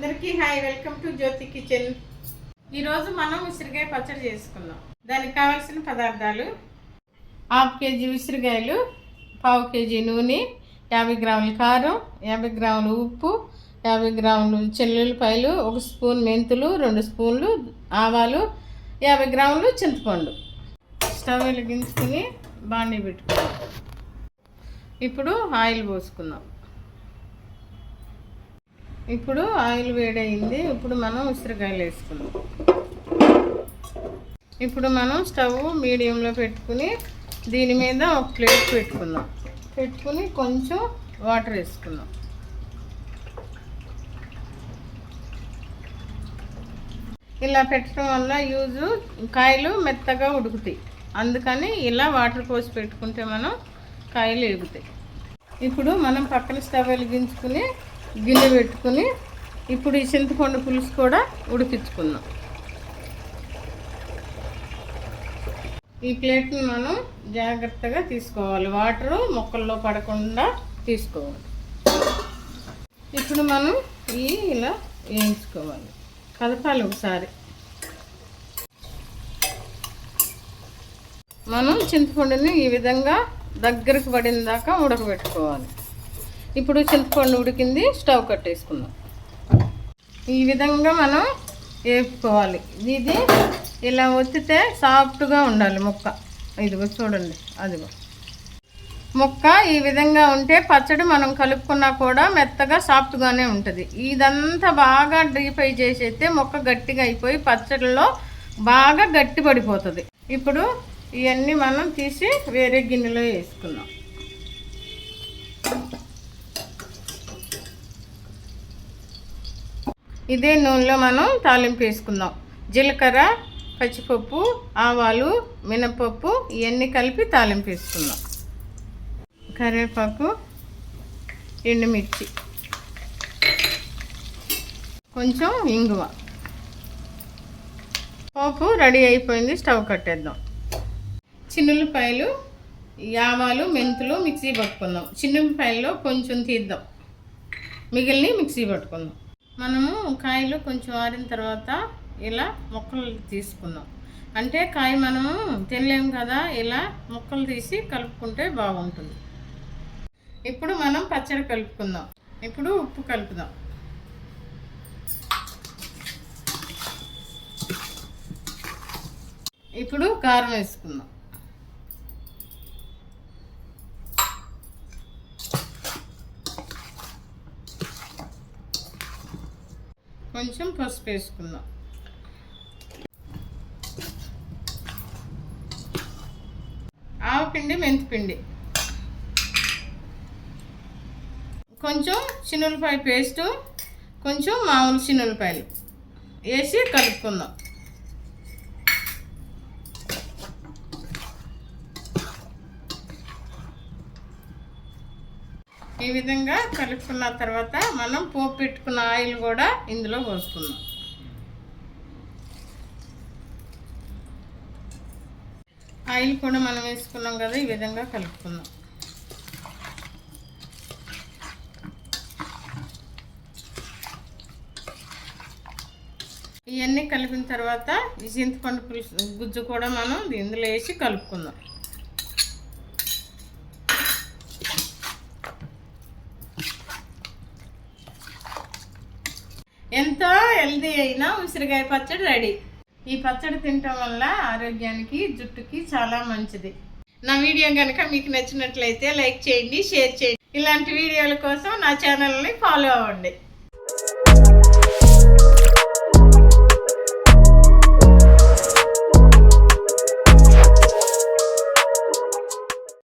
అందరికీ hi welcome to Jyothi kitchen. ఈరోజు మనం ఉసిరికాయ పచ్చడి చేసుకుందాం. దానికి కావాల్సిన పదార్థాలు హాఫ్ కేజీ ఉసిరికాయలు పావు కేజీ నూనె యాభై గ్రాముల కారం యాభై గ్రాములు ఉప్పు యాభై గ్రాములు చెల్లుల్లిపాయలు ఒక స్పూన్ మెంతులు రెండు స్పూన్లు ఆవాలు యాభై గ్రాములు చింతపండు. స్టవ్ వెలిగించుకుని బాండీ పెట్టుకుందాం. ఇప్పుడు ఆయిల్ పోసుకుందాం. ఇప్పుడు ఆయిల్ వేడైంది ఇప్పుడు మనం ఉసిరికాయలు వేసుకుందాం. ఇప్పుడు మనం స్టవ్ మీడియంలో పెట్టుకుని దీని మీద ఒక ప్లేట్ పెట్టుకుందాం. పెట్టుకుని కొంచెం వాటర్ వేసుకుందాం. ఇలా పెట్టడం వల్ల యూజు కాయలు మెత్తగా ఉడుకుతాయి. అందుకని ఇలా వాటర్ పోసి పెట్టుకుంటే మనం కాయలు ఎగుతాయి. ఇప్పుడు మనం పక్కన స్టవ్ వెలిగించుకుని గిన్నె పెట్టుకుని ఇప్పుడు ఈ చింతపండు పులుసు కూడా ఉడికించుకుందాం. ఈ ప్లేట్ని మనం జాగ్రత్తగా తీసుకోవాలి. వాటరు మొక్కల్లో పడకుండా తీసుకోవాలి. ఇప్పుడు మనం ఈ ఇలా వేయించుకోవాలి. కలపాలి ఒకసారి. మనం చింతపండుని ఈ విధంగా దగ్గరకు పడిన దాకా ఉడకబెట్టుకోవాలి. ఇప్పుడు చింతపండు ఉడికింది స్టవ్ కట్టేసుకుందాం. ఈ విధంగా మనం వేపుకోవాలి. ఇది ఇలా ఒత్తితే సాఫ్ట్గా ఉండాలి ముక్క. ఇదిగో చూడండి అదిగో. ముక్క ఈ విధంగా ఉంటే పచ్చడి మనం కలుపుకున్నా కూడా మెత్తగా సాఫ్ట్గానే ఉంటుంది. ఇదంతా బాగా డ్రీఫై చేసేస్తే మొక్క గట్టిగా అయిపోయి పచ్చడిలో బాగా గట్టి పడిపోతుంది ఇప్పుడు ఇవన్నీ మనం తీసి వేరే గిన్నెలో వేసుకుందాం. ఇదే నూనెలో మనం తాలింపు వేసుకుందాం. జీలకర్ర పచ్చిపప్పు ఆవాలు మినపప్పు ఇవన్నీ కలిపి తాలింపు వేసుకుందాం. కరివేపాకు ఎండుమిర్చి కొంచెం ఇంగువ. పోపు రెడీ అయిపోయింది స్టవ్ కట్టేద్దాం. చిన్నులపాయలు యావాలు మెంతులు మిక్సీ పట్టుకుందాం. చిన్నులపాయల్లో కొంచెం తీద్దాం. మిగిలిన మిక్సీ పట్టుకుందాం. మనము కాయలు కొంచెం ఆరిన తర్వాత ఇలా మొక్కలు తీసుకుందాం. అంటే కాయ మనము తినలేము కదా ఇలా ముక్కలు తీసి కలుపుకుంటే బాగుంటుంది. ఇప్పుడు మనం పచ్చడి కలుపుకుందాం. ఇప్పుడు ఉప్పు కలుపుదాం. ఇప్పుడు కారం వేసుకుందాం. కొంచెం పసుపు వేసుకుందాం. ఆవపిండి మెంతిపిండి కొంచెం చిన్నులపాయ పేస్టు కొంచెం మామూలు చిన్నులపాయలు వేసి కలుపుకుందాం. ఈ విధంగా కలుపుకున్న తర్వాత మనం పోపు పెట్టుకున్న ఆయిల్ కూడా ఇందులో పోసుకుందాం. ఆయిల్ కూడా మనం వేసుకున్నాం కదా ఈ విధంగా కలుపుకుందాం. ఇవన్నీ కలిపిన తర్వాత ఈ చింతపండు పులుసు గుజ్జు కూడా మనం ఇందులో వేసి కలుపుకుందాం. ఎంతో హెల్దీ అయిన ఉసిరికాయ పచ్చడి రెడీ ఈ పచ్చడి తినటం వల్ల ఆరోగ్యానికి జుట్టుకి చాలా మంచిది. నా వీడియో కనుక మీకు నచ్చినట్లయితే లైక్ చేయండి షేర్ చేయండి. ఇలాంటి వీడియోల కోసం నా ఛానల్ని ఫాలో అవ్వండి.